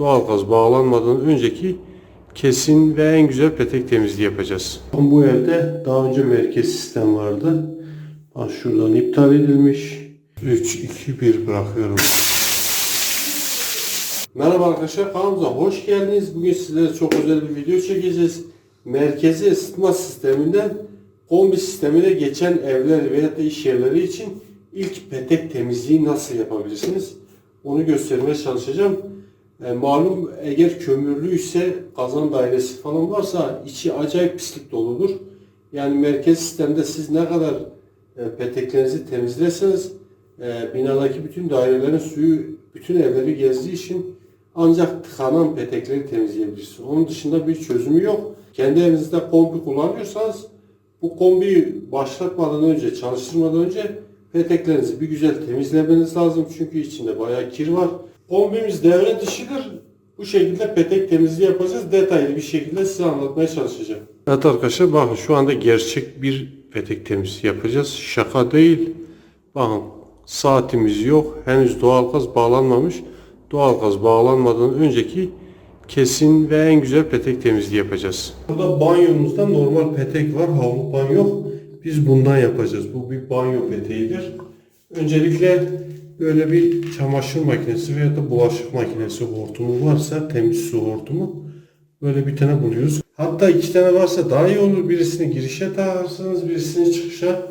doğalgaz bağlanmadan önceki kesin ve en güzel petek temizliği yapacağız. Bu evde daha önce merkez sistem vardı. Bak şuradan iptal edilmiş. 3, 2, 1 bırakıyorum. Merhaba arkadaşlar kanalımıza hoş geldiniz. Bugün sizlere çok özel bir video çekeceğiz. Merkezi ısıtma sisteminden kombi sistemine geçen evler veya da iş yerleri için ilk petek temizliği nasıl yapabilirsiniz? Onu göstermeye çalışacağım. E, malum eğer kömürlüyse kazan dairesi falan varsa içi acayip pislik doludur. Yani merkez sistemde siz ne kadar e, peteklerinizi temizlerseniz e, binadaki bütün dairelerin suyu bütün evleri gezdiği için ancak tıkanan petekleri temizleyebilirsiniz. Onun dışında bir çözümü yok. Kendi evinizde kombi kullanıyorsanız bu kombiyi başlatmadan önce, çalıştırmadan önce peteklerinizi bir güzel temizlemeniz lazım. Çünkü içinde bayağı kir var. Kombimiz devre dışıdır. Bu şekilde petek temizliği yapacağız. Detaylı bir şekilde size anlatmaya çalışacağım. Evet arkadaşlar bakın şu anda gerçek bir petek temizliği yapacağız. Şaka değil. Bakın saatimiz yok. Henüz doğalgaz bağlanmamış. Doğalgaz bağlanmadan önceki kesin ve en güzel petek temizliği yapacağız. Burada banyomuzda normal petek var. Havlu banyo. Biz bundan yapacağız. Bu bir banyo peteğidir. Öncelikle böyle bir çamaşır makinesi veya da bulaşık makinesi hortumu varsa temiz su hortumu böyle bir tane buluyoruz. Hatta iki tane varsa daha iyi olur. Birisini girişe takarsınız, birisini çıkışa.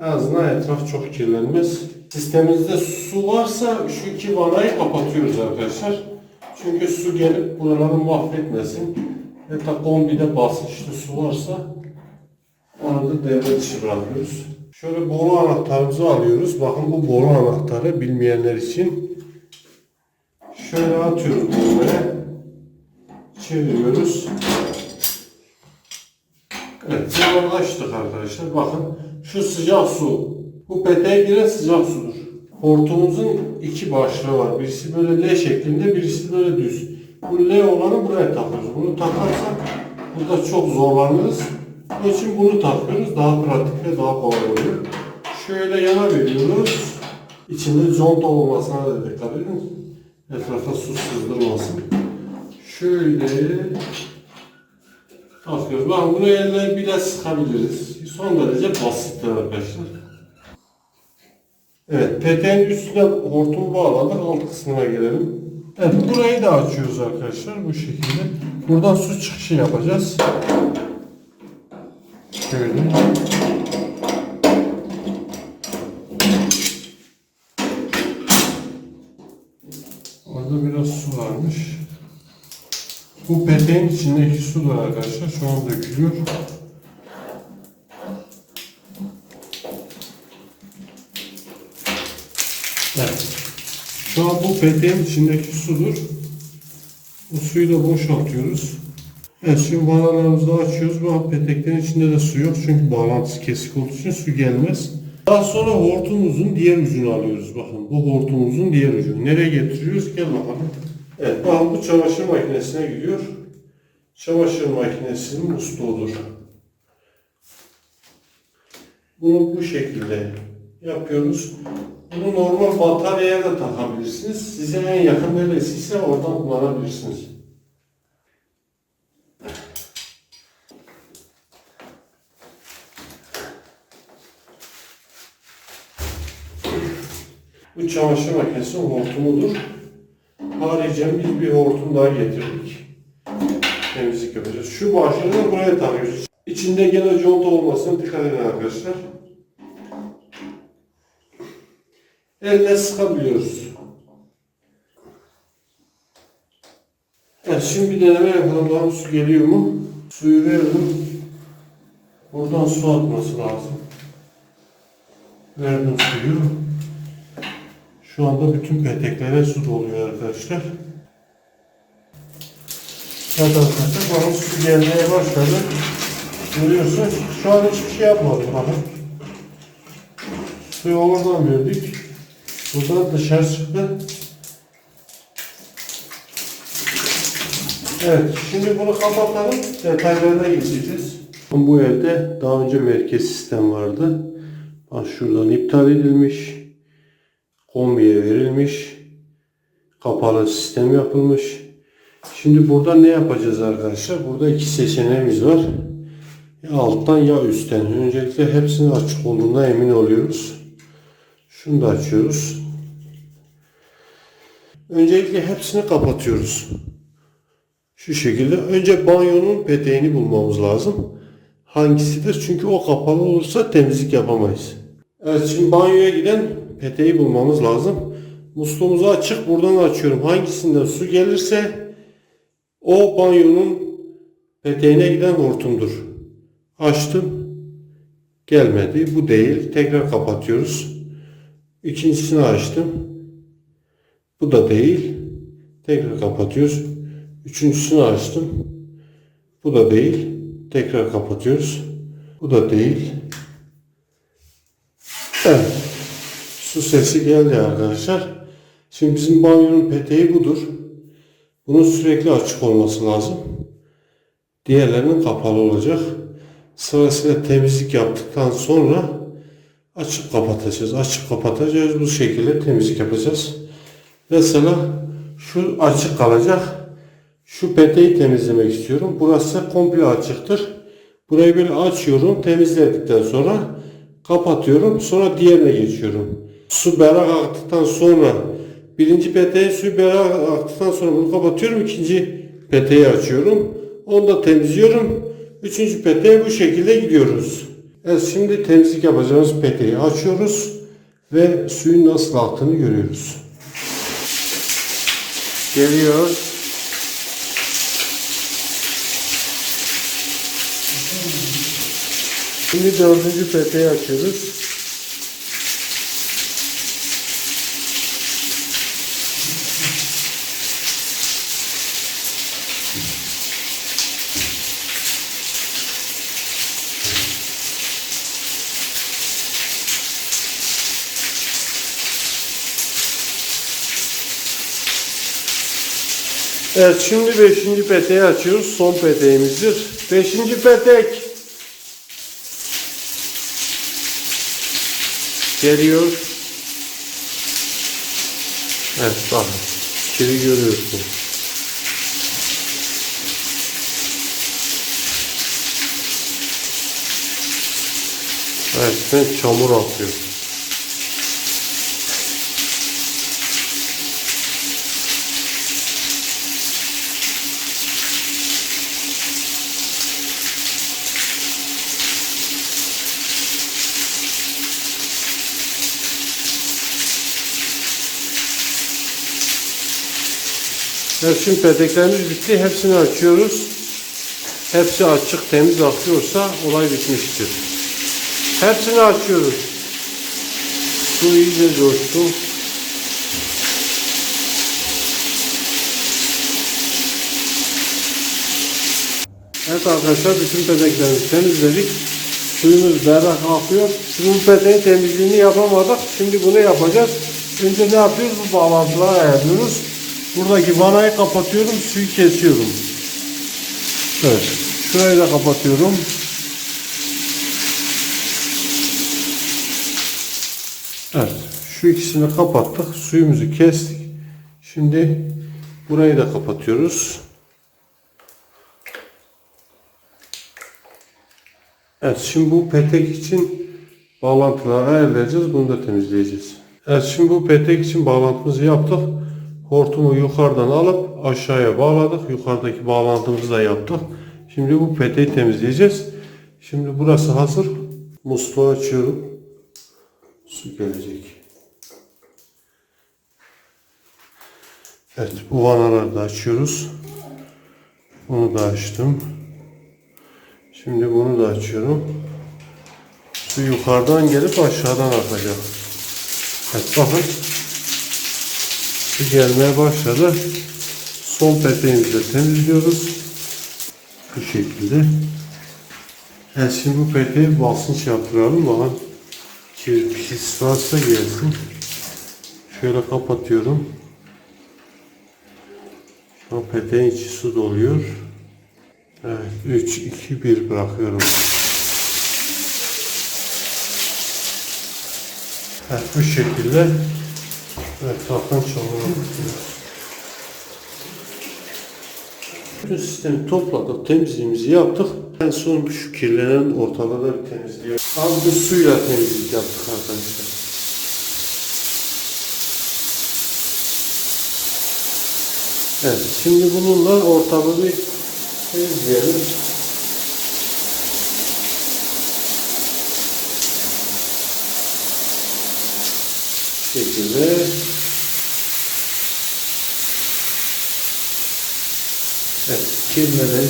En azından etraf çok kirlenmez. Sisteminizde su varsa şu iki vanayı kapatıyoruz arkadaşlar. Çünkü su gelip buraları mahvetmesin. Ve ta kombide basınçlı su varsa onu da devre dışı bırakıyoruz. Şöyle boru anahtarımızı alıyoruz. Bakın bu boru anahtarı bilmeyenler için. Şöyle atıyoruz boruya. Çeviriyoruz. Evet, bunu açtık arkadaşlar. Bakın şu sıcak su. Bu peteğe giren sıcak sudur. Hortumumuzun iki başlığı var. Birisi böyle L şeklinde, birisi böyle düz. Bu L olanı buraya takıyoruz. Bunu takarsak burada çok zorlanırız. Onun için bunu takıyoruz. Daha pratik ve daha kolay oluyor. Şöyle yana veriyoruz. İçinde conta olmasına da dikkat edin. Etrafa su sızdırmasın. Şöyle takıyoruz. Bakın bunu elle bile sıkabiliriz. Son derece basittir arkadaşlar. Evet, peteğin üstüne hortumu bağladık. Alt kısmına gelelim. Evet, burayı da açıyoruz arkadaşlar bu şekilde. Buradan su çıkışı yapacağız. Şöyle. Orada biraz su varmış. Bu peteğin içindeki sular arkadaşlar şu an dökülüyor. Evet. Şu an bu peteğin içindeki sudur. Bu suyu da boşaltıyoruz. Evet şimdi vanalarımızı açıyoruz. Bu peteklerin içinde de su yok. Çünkü bağlantısı kesik olduğu için su gelmez. Daha sonra hortumumuzun diğer ucunu alıyoruz. Bakın bu hortumumuzun diğer ucunu. Nereye getiriyoruz? Gel bakalım. Evet bakın bu çamaşır makinesine gidiyor. Çamaşır makinesinin musluğudur. Bunu bu şekilde yapıyoruz. Bunu normal bataryaya da takabilirsiniz. Size en yakın neresiyse oradan kullanabilirsiniz. Bu çamaşır makinesi hortumudur. Haricen biz bir hortum daha getirdik. Temizlik yapacağız. Şu başlığı da buraya takıyoruz. İçinde gene conta olmasına dikkat edin arkadaşlar. Elle sıkabiliyoruz. Evet şimdi bir deneme yapalım. Daha su geliyor mu? Suyu verdim. Buradan su atması lazım. Verdim suyu. Şu anda bütün peteklere su doluyor arkadaşlar. Evet arkadaşlar bakın su gelmeye başladı. Görüyorsunuz. Şu an hiçbir şey yapmadım bakın. Suyu oradan verdik. Buradan dışarı çıktı. Evet, şimdi bunu kapatalım. Detaylarına geçeceğiz. Bu evde daha önce merkez sistem vardı. Bak şuradan iptal edilmiş. Kombiye verilmiş. Kapalı sistem yapılmış. Şimdi burada ne yapacağız arkadaşlar? Burada iki seçeneğimiz var. Ya alttan ya üstten. Öncelikle hepsinin açık olduğuna emin oluyoruz. Şunu da açıyoruz. Öncelikle hepsini kapatıyoruz. Şu şekilde. Önce banyonun peteğini bulmamız lazım. Hangisidir? Çünkü o kapalı olursa temizlik yapamayız. Evet şimdi banyoya giden peteği bulmamız lazım. Musluğumuzu açık buradan açıyorum. Hangisinden su gelirse o banyonun peteğine giden hortumdur. Açtım. Gelmedi. Bu değil. Tekrar kapatıyoruz. İkincisini açtım. Bu da değil. Tekrar kapatıyoruz. Üçüncüsünü açtım. Bu da değil. Tekrar kapatıyoruz. Bu da değil. Evet. Su sesi geldi arkadaşlar. Şimdi bizim banyonun peteği budur. Bunun sürekli açık olması lazım. Diğerlerinin kapalı olacak. Sırasıyla temizlik yaptıktan sonra açıp kapatacağız. Açıp kapatacağız. Bu şekilde temizlik yapacağız. Mesela şu açık kalacak. Şu peteği temizlemek istiyorum. Burası komple açıktır. Burayı böyle açıyorum. Temizledikten sonra kapatıyorum. Sonra diğerine geçiyorum. Su berrak aktıktan sonra birinci peteğin suyu berrak aktıktan sonra bunu kapatıyorum. İkinci peteği açıyorum. Onu da temizliyorum. Üçüncü peteğe bu şekilde gidiyoruz. Evet şimdi temizlik yapacağımız peteği açıyoruz ve suyun nasıl aktığını görüyoruz. Geliyor. Şimdi dördüncü peteği açıyoruz. Evet şimdi beşinci peteği açıyoruz. Son peteğimizdir. Beşinci petek. Geliyor. Evet bakın. Kiri görüyorsun. Evet ben çamur atıyor. Şimdi peteklerimiz bitti. Hepsini açıyoruz. Hepsi açık, temiz akıyorsa olay bitmiştir. Hepsini açıyoruz. Su iyice coştu. Evet arkadaşlar bütün peteklerimizi temizledik. Suyumuz berrak akıyor. Şimdi bu peteğin temizliğini yapamadık. Şimdi bunu yapacağız. Önce ne yapıyoruz? Bu bağlantıları ayarlıyoruz. Buradaki vanayı kapatıyorum. Suyu kesiyorum. Evet. Şurayı da kapatıyorum. Evet. Şu ikisini kapattık. Suyumuzu kestik. Şimdi burayı da kapatıyoruz. Evet şimdi bu petek için bağlantıları ayarlayacağız. Bunu da temizleyeceğiz. Evet şimdi bu petek için bağlantımızı yaptık. Hortumu yukarıdan alıp aşağıya bağladık. Yukarıdaki bağlantımızı da yaptık. Şimdi bu peteği temizleyeceğiz. Şimdi burası hazır. Musluğu açıyorum. Su gelecek. Evet bu vanaları da açıyoruz. Bunu da açtım. Şimdi bunu da açıyorum. Su yukarıdan gelip aşağıdan akacak. Evet bakın. Su gelmeye başladı. Son peteğimizi temizliyoruz. Bu şekilde. Evet şimdi bu peteği basınç yaptıralım. Bakın kir pis varsa gelsin. Şöyle kapatıyorum. Şu an peteğin içi su doluyor. Evet 3, 2, 1 bırakıyorum. Evet bu şekilde Kalkan çamuru bakıyoruz. Bütün sistemi topladık, temizliğimizi yaptık. En son şu kirlenen ortalığı bir temizliyor. Az bu suyla temizlik yaptık arkadaşlar. Evet, şimdi bununla ortamı bir temizleyelim. Şekilde Evet, kirleri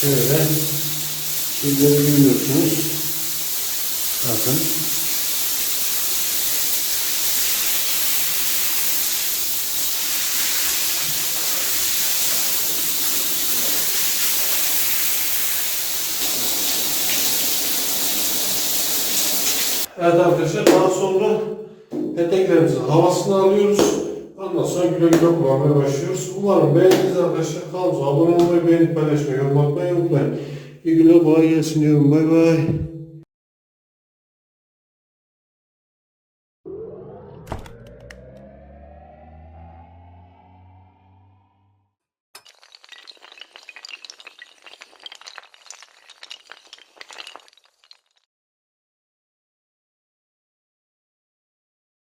şöyle kirleri görüyorsunuz. Bakın. Evet arkadaşlar daha sonra peteklerimizin havasını alıyoruz. Ondan sonra güle güle kullanmaya başlıyoruz. Umarım beğendiniz arkadaşlar. Kanalımıza abone olmayı, beğenip paylaşmayı, yorum atmayı unutmayın. İyi günler, kolay gelsin diyorum. Bay bay.